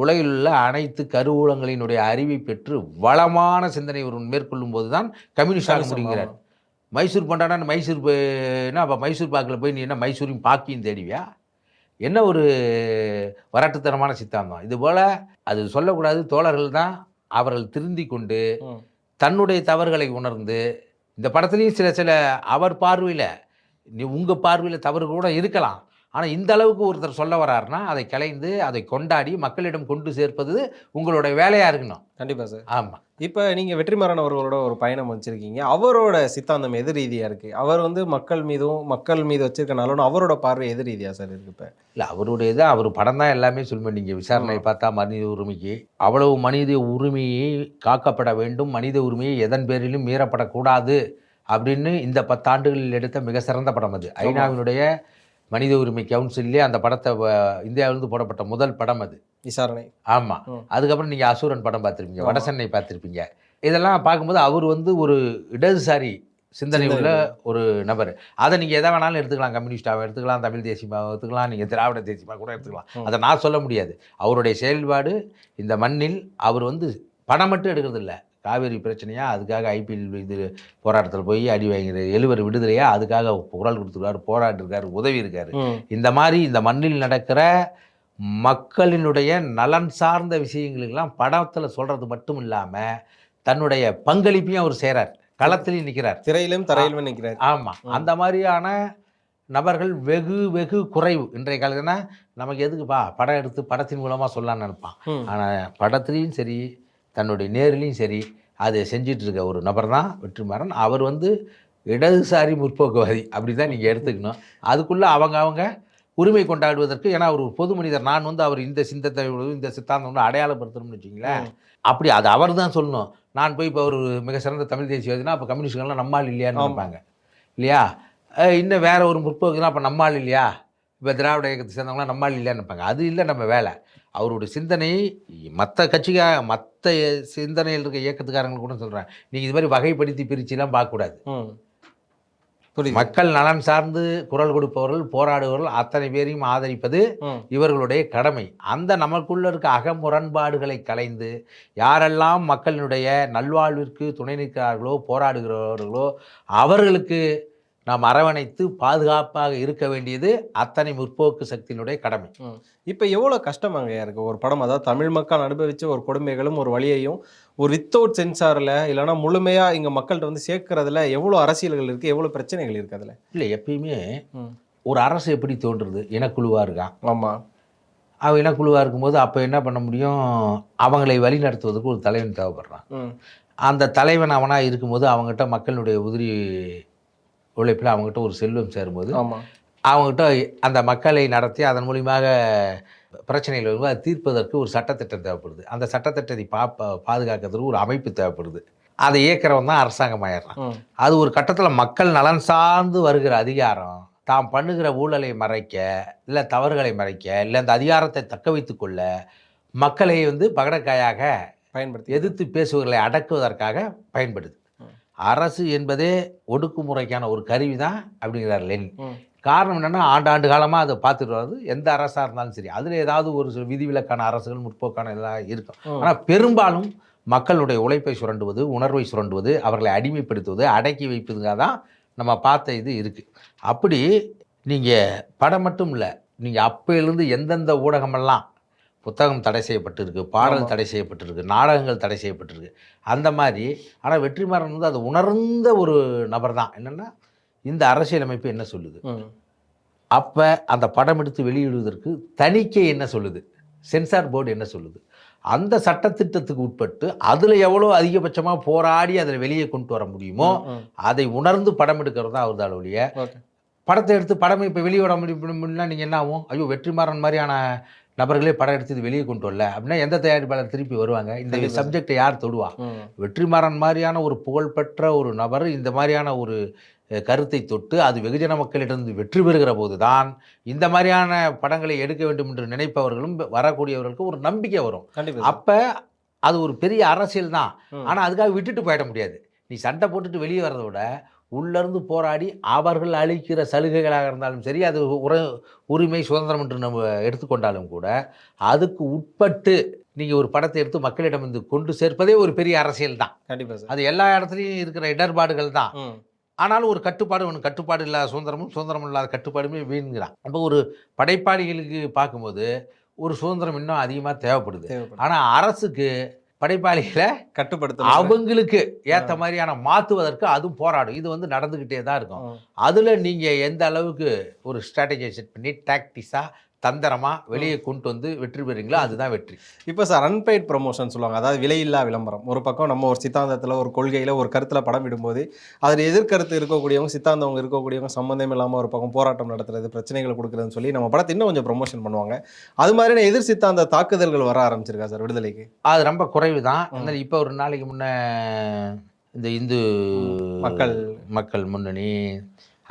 உலகில் உள்ள அனைத்து கருவூலங்களினுடைய அறிவை பெற்று வளமான சிந்தனை ஒருவன் மேற்கொள்ளும் போது தான் கம்யூனிஸ்ட் ஆக முடிகிறார். மைசூர் பண்டாடான்னு மைசூர் போய்னா அப்போ மைசூர் பாக்கில் போய் நீ என்ன மைசூரையும் பாக்கியும் தேடிவியா? என்ன ஒரு வரட்டுத்தனமான சித்தாந்தம்? இதுபோல் அது சொல்லக்கூடாது. தோழர்கள் தான் அவர்கள் திருந்தி கொண்டு. தன்னுடைய தவறுகளை உணர்ந்து இந்த படத்துலையும் சில சில அவர் பார்வையில் நீ உங்கள் பார்வையில் தவறு கூட இருக்கலாம். ஆனால் இந்த அளவுக்கு ஒருத்தர் சொல்ல வராருன்னா அதை கலைந்து அதை கொண்டாடி மக்களிடம் கொண்டு சேர்ப்பது உங்களுடைய வேலையாக இருக்கணும். கண்டிப்பா சார். ஆமாம் இப்போ நீங்கள் வெற்றிமாறன் அவர்களோட ஒரு பயணம் வச்சிருக்கீங்க. அவரோட சித்தாந்தம் எது ரீதியாக இருக்கு? அவர் வந்து மக்கள் மீதும் மக்கள் மீது வச்சிருக்க நலனும் அவரோட பார்வை எது ரீதியாக சார் இருக்கு இப்போ? இல்லை அவருடைய இது அவர் படம் தான் எல்லாமே சொல்லுவேன் நீங்கள் விசாரணை பார்த்தா மனித உரிமைக்கு. அவ்வளவு மனித உரிமையை காக்கப்பட வேண்டும். மனித உரிமையை எதன் பேரிலும் மீறப்படக்கூடாது. அப்படின்னு இந்த பத்தாண்டுகளில் எடுத்த மிக சிறந்த படம் அது. ஐநாவினுடைய மனித உரிமை கவுன்சிலே அந்த படத்தை இந்தியாவிலிருந்து போடப்பட்ட முதல் படம் அது. விசாரணை. ஆமாம். அதுக்கப்புறம் நீங்கள் அசூரன் படம் பார்த்துருப்பீங்க. வடசென்னை பார்த்துருப்பீங்க. இதெல்லாம் பார்க்கும்போது அவர் வந்து ஒரு இடதுசாரி சிந்தனை உள்ள ஒரு நபர். அதை நீங்கள் எதை வேணாலும் எடுத்துக்கலாம் கம்யூனிஸ்டாக எடுத்துக்கலாம் தமிழ் தேசியமாக எடுத்துக்கலாம் நீங்கள் திராவிட தேசியமாக கூட எடுத்துக்கலாம். அதை நான் சொல்ல முடியாது. அவருடைய செயல்பாடு இந்த மண்ணில் அவர் வந்து படம் மட்டும் எடுக்கிறதில்ல. காவேரி பிரச்சனையா? அதுக்காக ஐபிஎல் இது போராட்டத்தில் போய் அடி வாங்கிற எழுவர் விடுதலையா? அதுக்காக குரல் கொடுத்துருக்காரு போராட்டிருக்காரு உதவி இருக்காரு. இந்த மாதிரி இந்த மண்ணில் நடக்கிற மக்களினுடைய நலன் சார்ந்த விஷயங்களுக்கெல்லாம் படத்தில் சொல்கிறது மட்டும் இல்லாமல் தன்னுடைய பங்களிப்பையும் அவர் செய்கிறார் களத்திலையும் நிற்கிறார் திரையிலும் தரையிலும் நிற்கிறார் ஆமாம் அந்த மாதிரியான நபர்கள் வெகு வெகு குறைவு. இன்றைய காலத்துனா நமக்கு எதுக்குப்பா? படம் எடுத்து படத்தின் மூலமாக சொல்லலாம்னு நினைப்பான். ஆனால் படத்துலேயும் சரி தன்னுடைய நேர்லையும் சரி அதை செஞ்சிட்டு இருக்க ஒரு நபர் தான் வெற்றிமாறன். அவர் வந்து இடதுசாரி முற்போக்குவாதி அப்படி தான் நீங்கள் எடுத்துக்கணும். அதுக்குள்ளே அவங்க அவங்க உரிமை கொண்டாடுவதற்கு ஏன்னா அவர் ஒரு பொது மனிதர் நான் வந்து அவர் இந்த சிந்தத்தை இந்த சித்தாந்தம் அடையாளப்படுத்தணும்னு வச்சிங்களேன் அப்படி அது அவர் தான் சொல்லணும். நான் போய் இப்போ ஒரு மிக சிறந்த தமிழ் தேசியவாதினா அப்போ கம்யூனிஸ்ட்கள்லாம் நம்மால் இல்லையான்னு. நினைப்பாங்க இல்லையா? இன்னும் வேற ஒரு முற்போக்குனா அப்போ நம்மால் இல்லையா? இப்போ திராவிட இயக்கத்தை சேர்ந்தவங்களாம் நம்மால் இல்லையான்னு நினைப்பாங்க அது இல்லை நம்ம வேலை. அவருடைய சிந்தனை மற்ற கட்சிக்கா மற்ற சிந்தனையில் இருக்க இயக்கத்துக்காரங்க கூட சொல்கிறேன் நீங்கள் இது மாதிரி வகைப்படுத்தி பிரிச்சுலாம் பார்க்கக்கூடாது. மக்கள் நலன் சார்ந்து குரல் கொடுப்பவர்கள் போராடுபவர்கள் அத்தனை பேரையும் ஆதரிப்பது இவர்களுடைய கடமை. அந்த நமக்குள்ள இருக்க அகமுரண்பாடுகளை கலைந்து யாரெல்லாம் மக்களினுடைய நல்வாழ்விற்கு துணை நிற்கிறார்களோ போராடுகிறவர்களோ அவர்களுக்கு நாம் அரவணைத்து பாதுகாப்பாக இருக்க வேண்டியது அத்தனை முற்போக்கு சக்தியினுடைய கடமை. இப்போ எவ்வளோ கஷ்டமாங்க இருக்கு ஒரு படம். அதாவது தமிழ் மக்கள் அனுபவிச்ச ஒரு கொடுமைகளும் ஒரு வழியையும் ஒரு வித்தவுட் சென்சாரில் இல்லைன்னா முழுமையாக இங்கே மக்கள்கிட்ட வந்து சேர்க்கறதுல எவ்வளோ அரசியல்கள் இருக்குது எவ்வளோ பிரச்சனைகள் இருக்குது அதில்? இல்லை எப்பயுமே ஒரு அரசு எப்படி தோன்றுறது? இனக்குழுவாக இருக்கான் ஆமாம் அவன் இனக்குழுவாக இருக்கும்போது அப்போ என்ன பண்ண முடியும்? அவங்களை வழி நடத்துவதற்கு ஒரு தலைவன் தேவைப்படுறான். அந்த தலைவன் அவனாக இருக்கும்போது அவங்ககிட்ட மக்களுடைய உதிரி உழைப்பில் அவங்ககிட்ட ஒரு செல்வம் சேரும்போது அவங்ககிட்ட அந்த மக்களை நடத்தி அதன் மூலியமாக பிரச்சனைகள் வரும்போது அதை தீர்ப்பதற்கு ஒரு சட்டத்திட்டம் தேவைப்படுது. அந்த சட்டத்திட்டத்தை பா பாதுகாக்கிறதுக்கு ஒரு அமைப்பு தேவைப்படுது. அதை இயக்கிறவன் தான் அரசாங்கம் ஆயிடுறான். அது ஒரு கட்டத்தில் மக்கள் நலன் சார்ந்து வருகிற அதிகாரம். தாம் பண்ணுகிற ஊழலை மறைக்க இல்லை தவறுகளை மறைக்க இல்லை அந்த அதிகாரத்தை தக்க வைத்துக் கொள்ள மக்களை வந்து பகடக்காயாக பயன்படுத்தி எதிர்த்து பேசுவர்களை அடக்குவதற்காக பயன்படுது. அரசு என்பதே ஒடுக்குமுறைக்கான ஒரு கருவி தான் அப்படிங்கிறார் லெனின். ம். காரணம் என்னென்னா ஆண்டாண்டு காலமாக அதை பார்த்துட்டு வர்றது எந்த அரசாக இருந்தாலும் சரி. அதில் ஏதாவது ஒரு சில விதிவிலக்கான அரசுகள் முற்போக்கான இதெல்லாம் இருக்கும். ஆனால் பெரும்பாலும் மக்களுடைய உழைப்பை சுரண்டுவது உணர்வை சுரண்டுவது அவர்களை அடிமைப்படுத்துவது அடக்கி வைப்பதுக்காக தான் நம்ம பார்த்த இது இருக்குது அப்படி நீங்கள் படம் மட்டும் இல்லை நீங்கள் அப்பையிலேருந்து எந்தெந்த ஊடகமெல்லாம் புத்தகம் தடை செய்யப்பட்டிருக்கு பாடல். தடை செய்யப்பட்டிருக்கு நாடகங்கள் தடை செய்யப்பட்டிருக்கு. அந்த மாதிரி ஆனால் வெற்றிமாறன் வந்து அது உணர்ந்த ஒரு நபர் தான். என்னென்னா இந்த அரசியலமைப்பு என்ன சொல்லுது? அப்போ அந்த படம் எடுத்து வெளியிடுவதற்கு தணிக்கை என்ன சொல்லுது? சென்சார் போர்டு என்ன சொல்லுது? அந்த சட்டத்திட்டத்துக்கு உட்பட்டு அதில் எவ்வளோ அதிகபட்சமாக போராடி அதில் வெளியே கொண்டு வர முடியுமோ அதை உணர்ந்து படம் எடுக்கிறது தான் அவர் ஒழிய படத்தை எடுத்து படமே இப்போ வெளியே விட முடியும்னா நீங்கள் என்ன ஆகும்? ஐயோ வெற்றிமாறன் மாதிரியான நபர்களே படம் எடுத்து வெளியே கொண்டு வரல அப்படின்னா எந்த தயாரிப்பாளர் திருப்பி வருவாங்க இந்த. சப்ஜெக்டை யார் தொடுவா. வெற்றிமாறன் மாதிரியான ஒரு புகழ்பெற்ற ஒரு நபர் இந்த மாதிரியான ஒரு கருத்தை தொட்டு அது வெகுஜன மக்களிடமிருந்து வெற்றி பெறுகிற போது தான் இந்த மாதிரியான படங்களை எடுக்க வேண்டும் என்று நினைப்பவர்களும் வரக்கூடியவர்களுக்கு ஒரு நம்பிக்கை வரும். அப்போ அது ஒரு பெரிய அரசியல் தான். ஆனால் அதுக்காக விட்டுட்டு போயிட முடியாது நீ சண்டை போட்டுட்டு வெளியே வரதை விட உள்ளேருந்து போராடி அவர்கள் அளிக்கிற சலுகைகளாக இருந்தாலும் சரி அது உர உரிமை சுதந்திரம் என்று நம்ம எடுத்துக்கொண்டாலும் கூட அதுக்கு உட்பட்டு நீங்கள் ஒரு படத்தை எடுத்து மக்களிடம் வந்து கொண்டு சேர்ப்பதே ஒரு பெரிய அரசியல் தான். கண்டிப்பா சார். அது எல்லா இடத்துலையும் இருக்கிற இடர்பாடுகள் தான். ஆனாலும் ஒரு கட்டுப்பாடு ஒன்று கட்டுப்பாடு இல்லாத சுதந்திரமும் சுதந்திரம் இல்லாத கட்டுப்பாடுமே வீண்கிறான். அப்போ ஒரு படைப்பாளிகளுக்கு பார்க்கும்போது ஒரு சுதந்திரம் இன்னும் அதிகமாக தேவைப்படுது. ஆனால் அரசுக்கு படைப்பாளிகளை கட்டுப்படுத்த அவங்களுக்கு ஏற்ற மாதிரியான மாற்றுவதற்கு அதுவும் போராடும். இது வந்து நடந்துக்கிட்டே தான் இருக்கும். அதில் நீங்கள் எந்த அளவுக்கு ஒரு ஸ்ட்ராட்டஜியை செட் பண்ணி டாக்டிஸாக தந்திரமாக வெளியே கொண்டு வந்து வெற்றி பெறுறீங்களோ? அதுதான் வெற்றி. இப்போ சார் அன்பெய்ட் ப்ரொமோஷன் சொல்லுவாங்க. அதாவது விலையில்லா விளம்பரம். ஒரு பக்கம் நம்ம ஒரு சித்தாந்தத்தில் ஒரு கொள்கையில் ஒரு கருத்தில் படம் விடும்போது அதில் எதிர்கருத்து இருக்கக்கூடியவங்க சித்தாந்தவங்க இருக்கக்கூடியவங்க சம்மந்தம் இல்லாமல் ஒரு பக்கம் போராட்டம் நடத்துறது பிரச்சனைகளை கொடுக்குறதுன்னு சொல்லி நம்ம படத்தை இன்னும் கொஞ்சம் ப்ரொமோஷன் பண்ணுவாங்க. அது மாதிரியான எதிர் சித்தாந்த தாக்குதல்கள் வர ஆரம்பிச்சிருக்கா சார் விடுதலைக்கு? அது ரொம்ப குறைவு தான் இப்போ ஒரு நாளைக்கு முன்ன இந்த இந்து மக்கள். மக்கள் முன்னணி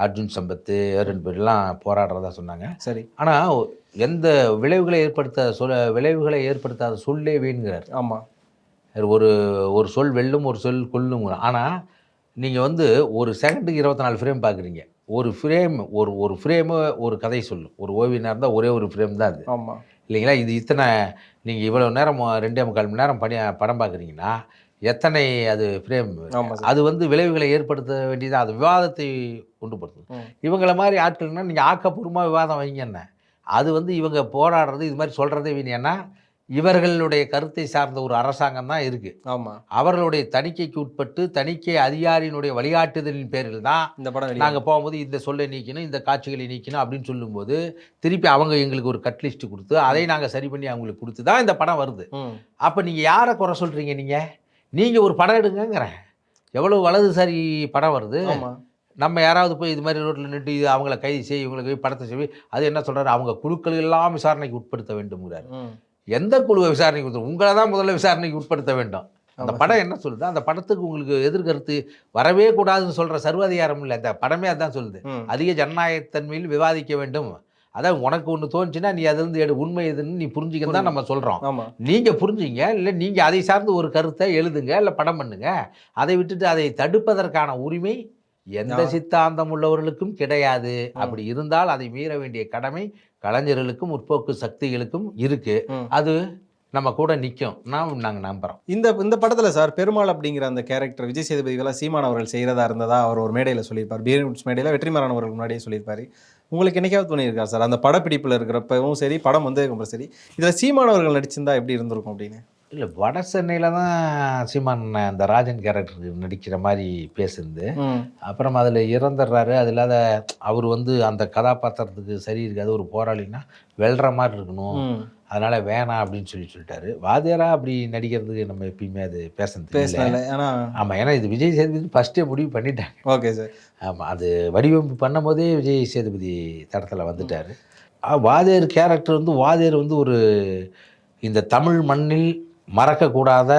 அர்ஜுன் சம்பத்து ரெண்டு பேர்லாம் போராடுறதா சொன்னாங்க. சரி. ஆனால் எந்த விளைவுகளை ஏற்படுத்த சொல் விளைவுகளை ஏற்படுத்தாத சொல்லே வீண்கிறார் ஆமாம் ஒரு ஒரு சொல் வெல்லும் ஒரு சொல் கொல்லும் ஆனால் நீங்கள் வந்து ஒரு செகண்டுக்கு இருபத்தி நாலு ஃப்ரேம் பார்க்குறீங்க ஒரு ஃப்ரேம் ஒரு ஒரு ஃப்ரேமு ஒரு கதை சொல்லும் ஒரு ஓவியனாக இருந்தால் ஒரே ஒரு ஃப்ரேம் தான் அது. ஆமாம் இல்லைங்களா? இது இத்தனை நீங்கள் இவ்வளோ நேரம் ரெண்டே முக்கால் மணி நேரம் பணி படம் பார்க்குறீங்கன்னா எத்தனை அது ஃப்ரேம் அது வந்து விளைவுகளை ஏற்படுத்த வேண்டியது? அது விவாதத்தை கொண்டு போகிறது ம். இவங்களை மாதிரி ஆட்கள்னா நீங்கள் ஆக்கப்பூர்வமாக விவாதம் வைங்க என்ன? அது வந்து இவங்க போராடுறது இது மாதிரி சொல்கிறதே வீணேன்னா இவர்களுடைய கருத்தை சார்ந்த ஒரு அரசாங்கம் தான் இருக்குது ஆமாம் அவர்களுடைய தணிக்கைக்கு உட்பட்டு தணிக்கை அதிகாரியினுடைய வழிகாட்டுதலின் பேரில் தான் இந்த படம் நாங்கள் போகும்போது இந்த சொல்லை நீக்கணும் இந்த காட்சிகளை நீக்கணும் அப்படின்னு சொல்லும்போது திருப்பி அவங்க எங்களுக்கு ஒரு கட் லிஸ்ட் கொடுத்து அதை நாங்கள் சரி பண்ணி அவங்களுக்கு கொடுத்து தான் இந்த படம் வருது. அப்போ நீங்கள் யாரை குறை சொல்கிறீங்க நீங்கள் நீங்கள் ஒரு படம் எடுங்கங்கிறேன். எவ்வளோ வலதுசாரி படம் வருது. ஆமாம் நம்ம யாராவது போய் இது மாதிரி ரோட்டில் நின்று இது அவங்கள கைது செய்ய இவங்களுக்கு போய் படத்தை செய்ய அது என்ன சொல்கிறாரு அவங்க குழுக்கள் எல்லாம் விசாரணைக்கு உட்படுத்த வேண்டும்ங்கிறார். எந்த குழுவை விசாரணைக்கு உட்படுத்த உங்களை தான் முதல்ல விசாரணைக்கு உட்படுத்த வேண்டும். அந்த படம் என்ன சொல்லுது? அந்த படத்துக்கு உங்களுக்கு எதிர்கருத்து வரவே கூடாதுன்னு சொல்கிற சர்வாதிகாரம் இல்லை. இந்த படமே அதான் சொல்லுது. அதிக ஜனநாயகத்தன்மையில் விவாதிக்க வேண்டும். அதான் உனக்கு ஒன்று தோணுச்சுன்னா நீ அதிலிருந்து எடு உண்மை எதுன்னு நீ புரிஞ்சுக்கன்னு தான் நம்ம சொல்கிறோம் நீங்கள் புரிஞ்சுங்க இல்லை நீங்கள் அதை சார்ந்து ஒரு கருத்தை எழுதுங்க இல்லை படம் பண்ணுங்க. அதை விட்டுட்டு அதை தடுப்பதற்கான உரிமை எந்த நான்- சித்தாந்தம் உள்ளவர்களுக்கும் கிடையாது. அப்படி இருந்தால் அதை மீற வேண்டிய கடமை கலைஞர்களுக்கும் முற்போக்கு சக்திகளுக்கும் இருக்கு. அது நம்ம கூட நிற்கும் நாம் நாங்கள் நம்புகிறோம் இந்த இந்த படத்துல சார் பெருமாள் அப்படிங்கிற அந்த கேரக்டர் விஜய் சேதுபதிகளாக சீமான் அவர்கள் செய்கிறதா இருந்ததா அவர் ஒரு மேடையில் சொல்லியிருப்பார். பீரன்ஸ் மேடையில் வெற்றிமாறன் அவர்கள் முன்னாடியே சொல்லியிருப்பாரு. உங்களுக்கு என்னைக்காவது தோணியிருக்கா சார்? அந்த படப்பிடிப்பில் இருக்கிறப்பவும் சரி படம் வந்து சரி இதில் சீமான் அவர்கள் நடிச்சிருந்தா எப்படி இருந்திருக்கும் அப்படின்னு? இல்லை வட சென்னையில் தான் சீமான் அந்த ராஜன் கேரக்டருக்கு நடிக்கிற மாதிரி பேசுனது. அப்புறம் அதில் இறந்துடுறாரு. அது இல்லாத அவர் வந்து அந்த கதாபாத்திரத்துக்கு சரி இருக்காது ஒரு போராளின்னா வெல்ற மாதிரி இருக்கணும். அதனால வேணாம் அப்படின்னு சொல்லி சொல்லிட்டாரு. வாத்தியாரா அப்படி நடிக்கிறதுக்கு நம்ம எப்பயுமே அது பேசுறது பேசல ஆனா ஆமாம் ஏன்னா இது விஜய் சேதுபதி ஃபஸ்ட்டே முடிவு பண்ணிட்டாங்க. Okay sir. ஆமாம் அது வடிவமைப்பு பண்ணும்போதே விஜய் சேதுபதி தடத்தில் வந்துட்டார். வாதியர் கேரக்டர் வந்து வாதியர் வந்து ஒரு இந்த தமிழ் மண்ணில் மறக்கக்கூடாத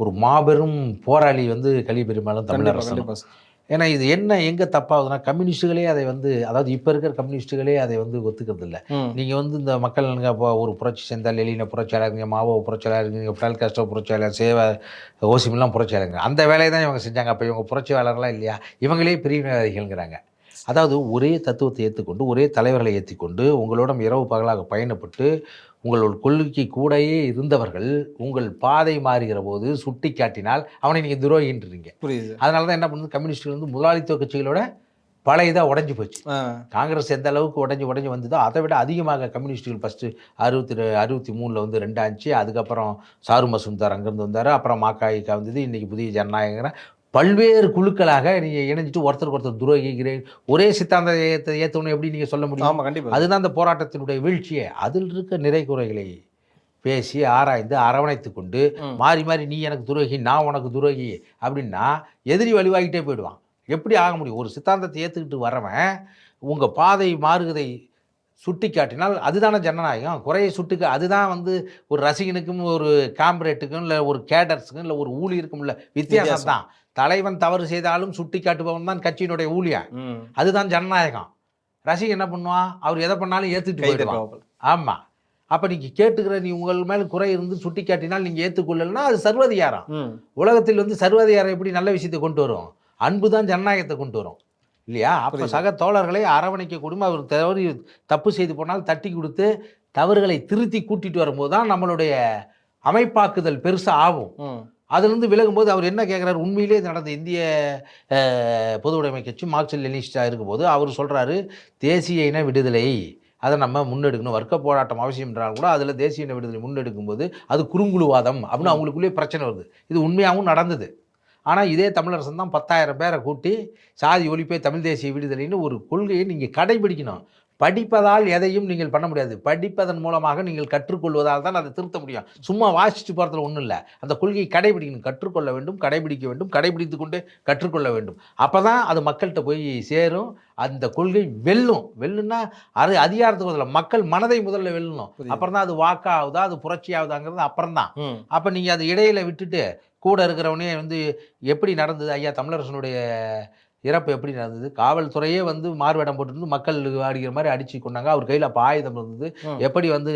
ஒரு மாபெரும் போராளி வந்து கலி பெருமாளும் சார். ஏன்னா இது என்ன எங்கே தப்பாகுதுன்னா கம்யூனிஸ்ட்டுகளே அதை வந்து அதாவது இப்போ இருக்கிற கம்யூனிஸ்ட்டுகளே அதை வந்து ஒத்துக்கிறது இல்லை. நீங்கள் வந்து இந்த மக்கள் இப்போ ஒரு புரட்சி செஞ்சால் எலின புரட்சியாளருங்க மாவோ புரட்சியாளருங்க ஃபிடல் காஸ்டோ புரட்சியாளர் சேவை ஓசிமெல்லாம் புரட்சியாளருங்க. அந்த வேலையை தான் இவங்க செஞ்சாங்க. அப்போ இவங்க புரட்சியாளர்லாம் இல்லையா? இவங்களே பிரிவினைவாதிகள்ங்கிறாங்க. அதாவது ஒரே தத்துவத்தை ஏற்றுக்கொண்டு ஒரே தலைவர்களை ஏற்றிக்கொண்டு உங்களோட இரவு பகலாக பயணப்பட்டு உங்களோட கொள்கைக்கு கூடயே இருந்தவர்கள் உங்கள் பாதை மாறுகிற போது சுட்டி காட்டினால் அவனை நீங்கள் துரோகின்றீங்க. புரியுது. அதனால தான் என்ன பண்ணுது? கம்யூனிஸ்டுகள் வந்து முதலாளித்துவ கட்சிகளோட பழையதாக உடஞ்சி போச்சு. காங்கிரஸ் எந்த அளவுக்கு உடஞ்சி உடஞ்சி வந்ததோ அதை விட அதிகமாக கம்யூனிஸ்டுகள் ஃபஸ்ட்டு அறுபத்தி அறுபத்தி மூணில் வந்து ரெண்டு ஆச்சு. அதுக்கப்புறம் சாரு மசுந்தார் அங்கேருந்து வந்தார். அப்புறம் மாக்காய்க்கா வந்தது. இன்றைக்கி புதிய ஜனநாயகங்கிற பல்வேறு குழுக்களாக நீங்கள் இணைஞ்சிட்டு ஒருத்தருக்கு ஒருத்தர் துரோகிக்கிறேன். ஒரே சித்தாந்த ஏற்ற ஏற்றணும் எப்படி நீங்கள் சொல்ல முடியும்? ஆமா கண்டிப்பா. அதுதான் அந்த போராட்டத்தினுடைய வீழ்ச்சியே. அதில் இருக்க நிறை குறைகளை பேசி ஆராய்ந்து அரவணைத்து கொண்டு. மாறி மாறி நீ எனக்கு துரோகி நான் உனக்கு துரோகி அப்படின்னா எதிரி வலுவாகிட்டே போயிடுவான். எப்படி ஆக முடியும்? ஒரு சித்தாந்தத்தை ஏற்றுக்கிட்டு வரவன் உங்கள் பாதை மாறுவதை சுட்டி காட்டினால் அதுதானே ஜனநாயகம். குறையை சுட்டுக்க அதுதான் வந்து ஒரு ரசிகனுக்கும் ஒரு காம்ரேட்டுக்கும் இல்லை ஒரு கேடர்ஸுக்கும் இல்லை ஒரு ஊழியருக்கும் இல்லை வித்தியாசம். தான் தலைவன் தவறு செய்தாலும் சுட்டி காட்டுபவன் தான் கட்சியினுடைய ஊழியன் ம். அதுதான் ஜனநாயகம். ரசிகன் என்ன பண்ணுவான் அவர் எதை பண்ணாலும் ஏற்றுட்டு போயிடுவான். ஆமாம் அப்போ நீங்கள் கேட்டுக்கிற நீ உங்கள் மேல் குறை இருந்து சுட்டி காட்டினால் நீங்கள் ஏற்றுக்கொள்ளலைன்னா அது சர்வதிகாரம். உலகத்தில் வந்து சர்வதிகாரம் எப்படி நல்ல விஷயத்தை கொண்டு வரும்? அன்பு தான் ஜனநாயகத்தை கொண்டு வரும். இல்லையா? அப்போ. சக தோழர்களை அரவணைக்க கூடும் அவர் தவறி தப்பு செய்து போனால் தட்டி கொடுத்து தவறுகளை திருத்தி கூட்டிட்டு வரும்போது தான் நம்மளுடைய அமைப்பாக்குதல் பெருசாக ஆகும். அதுலேருந்து விலகும்போது அவர் என்ன கேட்குறாரு உண்மையிலே நடந்த இந்திய அஹ், பொது உடைமை கட்சி மார்க்சிஸ்ட் லெனிஸ்டாக இருக்கும்போது அவர் சொல்கிறாரு தேசிய இன விடுதலை அதை நம்ம முன்னெடுக்கணும். வர்க்க போராட்டம் அவசியம் என்றால் கூட அதில் தேசிய இன விடுதலை முன்னெடுக்கும்போது அது குறுங்குழுவாதம் அப்படின்னு அவங்களுக்குள்ளேயே பிரச்சனை வருது. இது உண்மையாகவும் நடந்தது. ஆனால் இதே தமிழரசன் தான் பத்தாயிரம் பேரை கூட்டி சாதி ஒழிப்பே தமிழ் தேசிய விடுதலைன்னு ஒரு கொள்கையை நீங்கள் கடைபிடிக்கணும். படிப்பதால் எதையும் நீங்கள் பண்ண முடியாது. படிப்பதன் மூலமாக நீங்கள் கற்றுக்கொள்வதால் தான் அதை திருத்த முடியும். சும்மா வாசிச்சு போகிறதுல ஒன்றும் இல்லை. அந்த கொள்கையை கடைபிடிக்கணும். கற்றுக்கொள்ள வேண்டும் கடைபிடிக்க வேண்டும் கடைபிடித்து கொண்டு கற்றுக்கொள்ள வேண்டும். அப்போ தான் அது மக்கள்கிட்ட போய் சேரும். அந்த கொள்கை வெல்லும். வெல்லுன்னா அது அதிகாரத்துக்கு முதல்ல மக்கள் மனதை முதல்ல வெல்லணும். அப்புறம் தான் அது வாக்காகுதா அது புரட்சி ஆகுதாங்கிறது அப்புறம் தான். அப்போ நீங்கள் அது இடையில விட்டுட்டு கூட இருக்கிறவனே வந்து எப்படி நடந்தது? ஐயா தமிழரசனுடைய இறப்பு எப்படி நடந்தது? காவல்துறையே வந்து மார்வேடம் போட்டுருந்து மக்கள் அடிக்கிற மாதிரி அடிச்சு கொண்டாங்க. அவர் கையில் அப்போ ஆயுதம் இருந்தது. எப்படி வந்து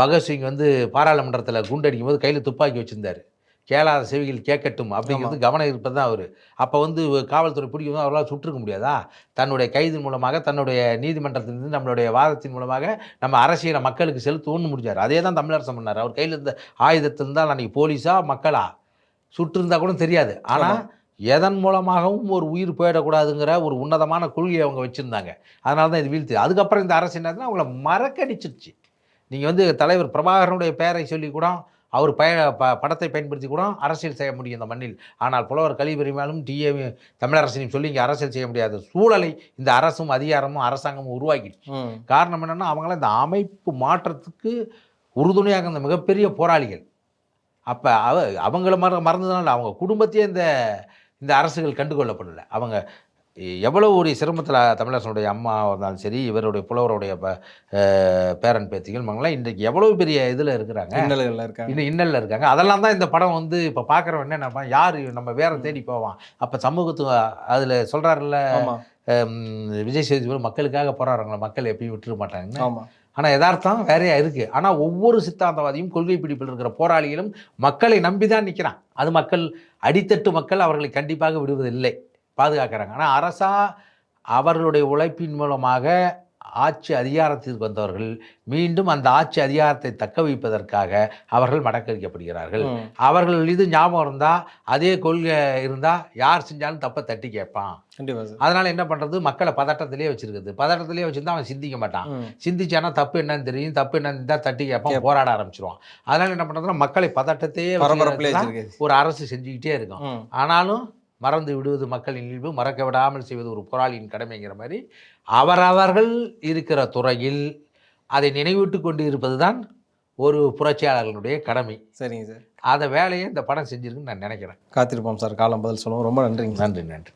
பகத்சிங் வந்து பாராளுமன்றத்தில் குண்டடிக்கும் போது கையில் துப்பாக்கி வச்சிருந்தாரு. கேளாத செவிகள் கேட்கட்டும் அப்படிங்கிறது கவனம் இருப்பது தான் அவர். அப்போ வந்து காவல்துறை பிடிக்கும் அவரால் சுட்டிருக்க முடியாதா? தன்னுடைய கைது மூலமாக தன்னுடைய நீதிமன்றத்திலிருந்து நம்மளுடைய வாதத்தின் மூலமாக நம்ம அரசியலை மக்களுக்கு செலுத்துவோம்னு முடிஞ்சார். அதே தான் தமிழரசன் பண்ணார். அவர் கையில் இருந்த ஆயுதத்தில் இருந்தால் அன்றைக்கி போலீஸா மக்களா? சுட்டிருந்தா கூட தெரியாது. ஆனால் எதன் மூலமாகவும் ஒரு உயிர் போயிடக்கூடாதுங்கிற ஒரு உன்னதமான கொள்கையை அவங்க வச்சுருந்தாங்க. அதனால தான் இது வீழ்த்து அதுக்கப்புறம் இந்த அரசு என்னதுன்னா அவங்கள மறக்கடிச்சிருச்சு. நீங்கள் வந்து தலைவர் பிரபாகரனுடைய பெயரை சொல்லி கூட அவர் பய ப படத்தை பயன்படுத்தி கூட அரசியல் செய்ய முடியும் இந்த மண்ணில். ஆனால் புலவர் கலிபெருமாளும் டிஏ தமிழரசனையும் சொல்லி இங்கே அரசியல் செய்ய முடியாத சூழலை இந்த அரசும் அதிகாரமும் அரசாங்கமும் உருவாக்கிடுச்சு. காரணம் என்னென்னா அவங்களாம் இந்த அமைப்பு மாற்றத்துக்கு உறுதுணையாக இருந்த மிகப்பெரிய போராளிகள். அப்போ அவ அவங்கள மற மறந்ததுனால அவங்க குடும்பத்தையே இந்த இந்த அரசுகள் கண்டுகொள்ளப்படலை. அவங்க எவ்வளோ ஒரு சிரமத்தில் தமிழரசனுடைய அம்மா இருந்தாலும் சரி இவருடைய புலவருடைய பேரன் பேத்திகள் இவங்கெல்லாம் இன்றைக்கு எவ்வளோ பெரிய இதில் இருக்கிறாங்க. இன்னல்கள்ல இருக்காங்க. இன்னும் இன்னல்ல இருக்காங்க. அதெல்லாம் தான் இந்த படம் வந்து இப்போ பார்க்குறவன் என்ன நினைப்பான் யார் நம்ம வேற தேடி போவான். அப்போ சமூகத்து அதில் சொல்கிறாருல்ல விஜய் சேதுபதி மக்களுக்காக போராடுறாங்களா மக்கள் எப்பயும் விட்டுற மாட்டாங்கன்னு ஆமா. ஆனால் யதார்த்தம் வேறையாக இருக்குது ஆனால் ஒவ்வொரு சித்தாந்தவாதியும் கொள்கை பிடிப்பில் இருக்கிற போராளிகளும் மக்களை நம்பி தான் நிற்கிறான் அது மக்கள் அடித்தட்டு மக்கள் அவர்களை கண்டிப்பாக விடுவதில்லை. பாதுகாக்கிறாங்க. ஆனால் அரசா அவர்களுடைய உழைப்பின் மூலமாக ஆட்சி அதிகாரத்திற்கு வந்தவர்கள் மீண்டும் அந்த ஆட்சி அதிகாரத்தை தக்க வைப்பதற்காக அவர்கள் மடக்கடிக்கப்படுகிறார்கள். அவர்கள் இது ஞாபகம் இருந்தால் அதே கொள்கை இருந்தால் யார் செஞ்சாலும் தப்பை தட்டி கேட்பான். அதனால் என்ன பண்ணுறது மக்களை பதட்டத்திலே வச்சிருக்குது. பதட்டத்திலே வச்சிருந்தா அவன் சிந்திக்க மாட்டான். சிந்திச்சானா தப்பு என்னன்னு தெரியும். தப்பு என்னன்னு தான் தட்டி கேட்பான். போராட ஆரம்பிச்சிருவான். அதனால என்ன பண்ணுறதுன்னா மக்களை பதட்டத்தையே ஒரு அரசு செஞ்சுக்கிட்டே இருக்கும். ஆனாலும் மறந்து விடுவது மக்களின் இயல்பு மறக்க விடாமல் செய்வது ஒரு போராளியின் கடமைங்கிற மாதிரி அவரவர்கள் இருக்கிற துறையில் அதை நினைவூட்டு கொண்டு இருப்பது தான் ஒரு புரட்சியாளர்களுடைய கடமை. சரிங்க சார். அந்த வேலையை இந்த படம் செஞ்சிருக்குன்னு நான் நினைக்கிறேன். காத்திருப்போம் சார். காலம் பதில் சொல்லுவோம். ரொம்ப நன்றிங்க நன்றி நன்றி.